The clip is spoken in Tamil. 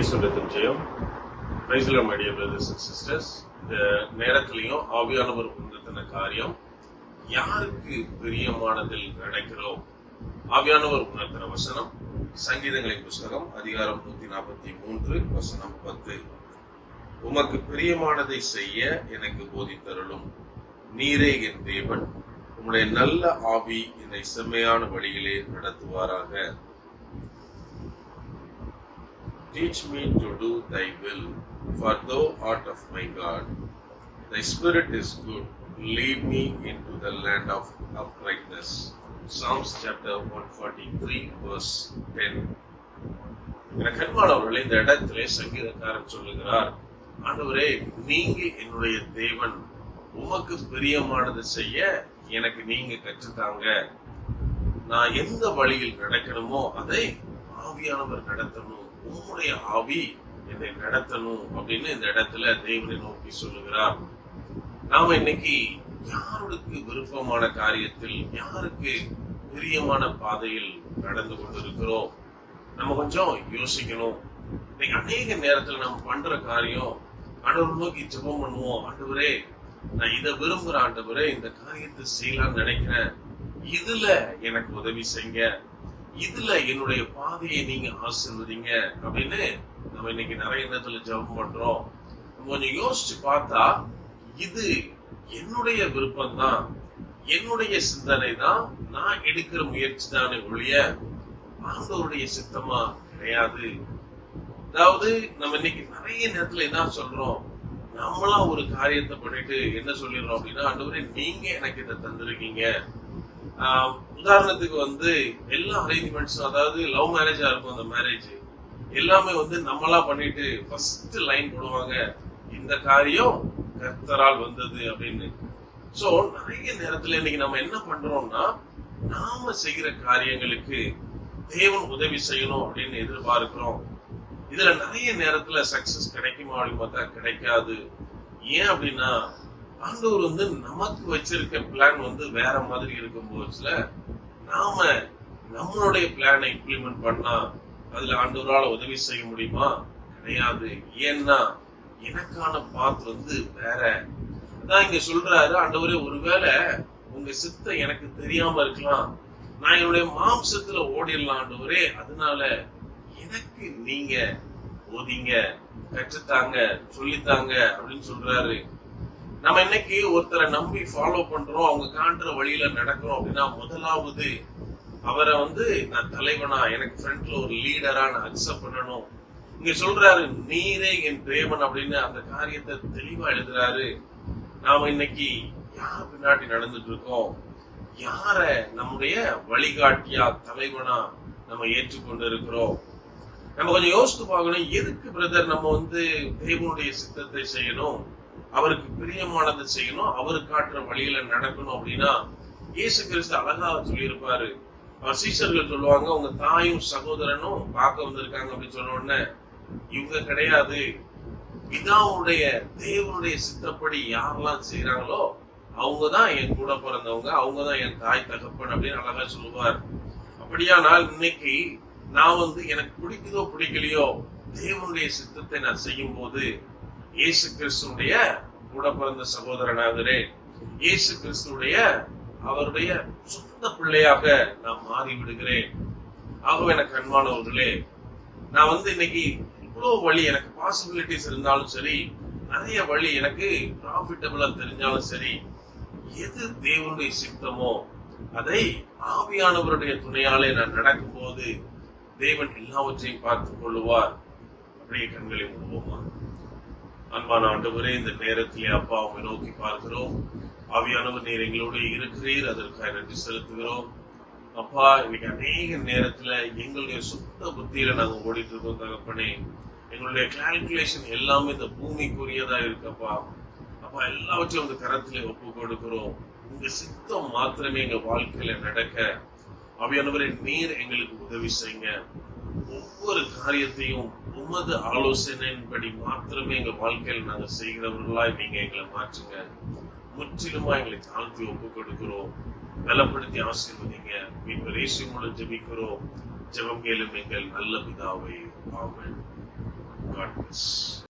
இயேசுவின் ஜெயம் பிரைஸ்ல மடிய பிரதர்ஸ் அண்ட் சிஸ்டர்ஸ் இந்த நேரத்திலையும் ஆவியானவர் உணர்த்தின காரியம் யாருக்கு பிரியமானதில் நடக்கிறோம்? ஆவியானவர் உணர்த்தின வசனம் சங்கீதங்களின் புஸ்தகம் அதிகாரம் நூத்தி நாற்பத்தி மூன்று வசனம் பத்து. உமக்கு பிரியமானதை செய்ய எனக்கு போதித்தருளும். நீரே என் தேவன் உங்களுடைய நல்ல ஆவி என்னை செம்மையான வழியிலே நடத்துவாராக. Teach me to do thy will, for thou art of my God. Thy spirit is good. Lead me into the land of uprightness. Psalms chapter 143, verse 10. கண்மாள் அன்பானவர்களே இந்த இடத்திலே சங்கீதக்காரன் சொல்லுகிறார் ஆண்டவரே நீங்க என்னுடைய தேவன் உமக்கு பிரியமானது செய்ய எனக்கு நீங்க கற்றுத்தாங்க நான் எந்த வழியில் நடக்கணுமோ அதை ஆவியானவர் நடத்தணும் உம்முடைய ஆவி என்னை நடத்தணும் அப்படின்னு இந்த இடத்துல தேவனை நோக்கி சொல்லுகிறார். நாம இன்னைக்கு யாருக்கு விருப்பமான காரியத்தில் யாருக்கு பிரியமான பாதையில் நடந்து கொண்டிருக்கிறோம்? நம்ம கொஞ்சம் யோசிக்கணும். இன்னைக்கு அநேக நேரத்துல நம்ம பண்ற காரியம் ஆண்டவர் நோக்கி ஜெபம் பண்ணுவோம். ஆண்டவரே நான் இதை விரும்புற ஆண்டவரே இந்த காரியத்தை செய்யலாம்னு நினைக்கிறேன். இதுல எனக்கு உதவி செய்ய இதுல என்னுடைய பாதையை நீங்க ஆசிர்வதிங்க அப்படின்னு நம்ம இன்னைக்கு நிறைய நேரத்துல ஜெபம் பண்றோம். கொஞ்சம் யோசிச்சு பார்த்தா இது என்னுடைய விருப்பம் தான் என்னுடைய சிந்தனை தான் நான் எடுக்கிற முயற்சி தானே ஒழிய ஆண்டவருடைய சித்தமா கிடையாது. அதாவது நம்ம இன்னைக்கு நிறைய நேரத்துல என்ன சொல்றோம்? நம்மளா ஒரு காரியத்தை பண்ணிட்டு என்ன சொல்லிடுறோம் அப்படின்னா ஆண்டவரே நீங்க எனக்கு இதை தந்திருக்கீங்க. உதாரணத்துக்கு வந்து எல்லா அரேஞ்ச்மெண்ட்ஸும் அதாவது லவ் மேரேஜா இருக்கும் அந்த மேரேஜ் எல்லாமே வந்து நம்மளா பண்ணிட்டு ஃபர்ஸ்ட் லைன் போடுவாங்க. இந்த காரியம் கர்த்தரால் வந்தது அப்படின்னு. சோ நிறைய நேரத்துல இன்னைக்கு நம்ம என்ன பண்றோம்னா நாம செய்கிற காரியங்களுக்கு தேவன் உதவி செய்யணும் அப்படின்னு எதிர்பார்க்கிறோம். இதுல நிறைய நேரத்துல சக்சஸ் கிடைக்குமா அப்படின்னு பார்த்தா கிடைக்காது. ஏன் அப்படின்னா ஆண்டவர் வந்து நமக்கு வச்சிருக்க பிளான் வந்து வேற மாதிரி இருக்கும் போச்சுல நாம நம்மளுடைய பிளானை இம்ப்ளிமெண்ட் பண்ணா அதுல ஆண்டவரால் உதவி செய்ய முடியுமா? கிடையாது. ஏன்னா எனக்கான பாத் வந்து வேற. அதான் இங்க சொல்றாரு ஆண்டவரே ஒருவேளை உங்க சித்தம் எனக்கு தெரியாம இருக்கலாம். நான் என்னுடைய மாம்சத்துல ஓடிடலாம் ஆண்டவரே. அதனால எனக்கு நீங்க ஓதிங்க கற்றுத்தாங்க சொல்லித்தாங்க அப்படின்னு சொல்றாரு. நம்ம இன்னைக்கு ஒருத்தரை நம்பி ஃபாலோ பண்றோம் அவங்க காண்ற வழியில நடக்கிறோம் அப்படின்னா முதலாவது அவரை வந்து நான் தலைவனா எனக்கு ஃப்ரண்ட்ல ஒரு லீடரா நான் அக்செப்ட் பண்ணணும். இங்க சொல்றாரு நீரே என் பிரேமன் அப்படின்னு அந்த காரியத்தை தெளிவா எழுதுறாரு. நாம இன்னைக்கு யார் பின்னாடி நடந்துட்டு இருக்கோம்? யார நம்முடைய வழிகாட்டியா தலைவனா நம்ம ஏற்றுக்கொண்டு இருக்கிறோம் நம்ம கொஞ்சம் யோசித்து பார்க்கணும் எதுக்கு பிரதர் நம்ம வந்து தேவனுடைய சித்தத்தை செய்யணும்? அவருக்கு பிரியமானதை செய்யணும் அவர் காட்டுற வழியில நடக்கணும் அப்படின்னா இயேசு கிறிஸ்து அழகா சொல்லியிருப்பாரு. சீசர்கள் சொல்லுவாங்க உங்க தாயும் சகோதரனும் பார்க்க வந்திருக்காங்க அப்படின்னு சொன்ன உடனே இவங்க கிடையாது. பிதாவுடைய தேவனுடைய சித்தப்படி யாரெல்லாம் செய்யறாங்களோ அவங்கதான் என் கூட பிறந்தவங்க அவங்கதான் என் தாய் தகப்பன் அப்படின்னு அழகா சொல்லுவார். அப்படியானால் இன்னைக்கு நான் வந்து எனக்கு பிடிக்குதோ பிடிக்கலையோ தேவனுடைய சித்தத்தை நான் செய்யும் போது இயேசு கிறிஸ்துடைய கூட பிறந்த சகோதரனாகிறேன். இயேசு கிறிஸ்துடைய அவருடைய சொந்த பிள்ளையாக நான் மாறி விடுகிறேன் ஆகவே எனக்கு அன்பானவர்களே நான் வந்து இன்னைக்கு இவ்வளவு வழி எனக்கு பாசிபிலிட்டிஸ் இருந்தாலும் சரி நிறைய வழி எனக்கு ப்ராஃபிட்டபிளா தெரிஞ்சாலும் சரி எது தேவனுடைய சித்தமோ அதை ஆவியானவருடைய துணையாலே நான் நடக்கும்போது தேவன் எல்லாவற்றையும் பார்த்துக் கொள்ளுவார். அப்படியே கண்களை மூடுவோமா? அன்பான ஆண்டவரே இந்த நேரத்திலே அப்பா உங்களை நோக்கி பார்க்கிறோம். ஆவியானவர் நீர் எங்களோடு இருக்கிறீர். அதற்காக நன்றி செலுத்துகிறோம். அப்பா இன்னைக்கு அநேக நேரத்துல எங்களுடைய சொந்த புத்தியில நாங்க ஓடிட்டு இருக்கோம் தகப்பனே. எங்களுடைய கால்குலேஷன் எல்லாமே இந்த பூமிக்குரியதா இருக்கப்பா. அப்பா எல்லாவற்றையும் உங்க கரத்திலே ஒப்பு கொடுக்கிறோம். உங்க சித்தம் மாத்திரமே எங்க வாழ்க்கையில நடக்க. அவையானவரை நீர் எங்களுக்கு உதவி செய்யுங்க. ஒவ்வொரு காரியத்தையும் உமது ஆலோசனையின்படி மாத்திரமே எங்க வாழ்க்கையில் நாங்க செய்கிறவர்களா நீங்க எங்களை மாற்றுங்க. முற்றிலுமா எங்களை தாழ்த்தி ஒப்பு கொடுக்கிறோம். பலப்படுத்தி ஆசீர்வதிங்க. மீன் மூலம் ஜபிக்கிறோம். ஜபம் கேளும் எங்கள் நல்ல பிதாவை. ஆமென். God bless.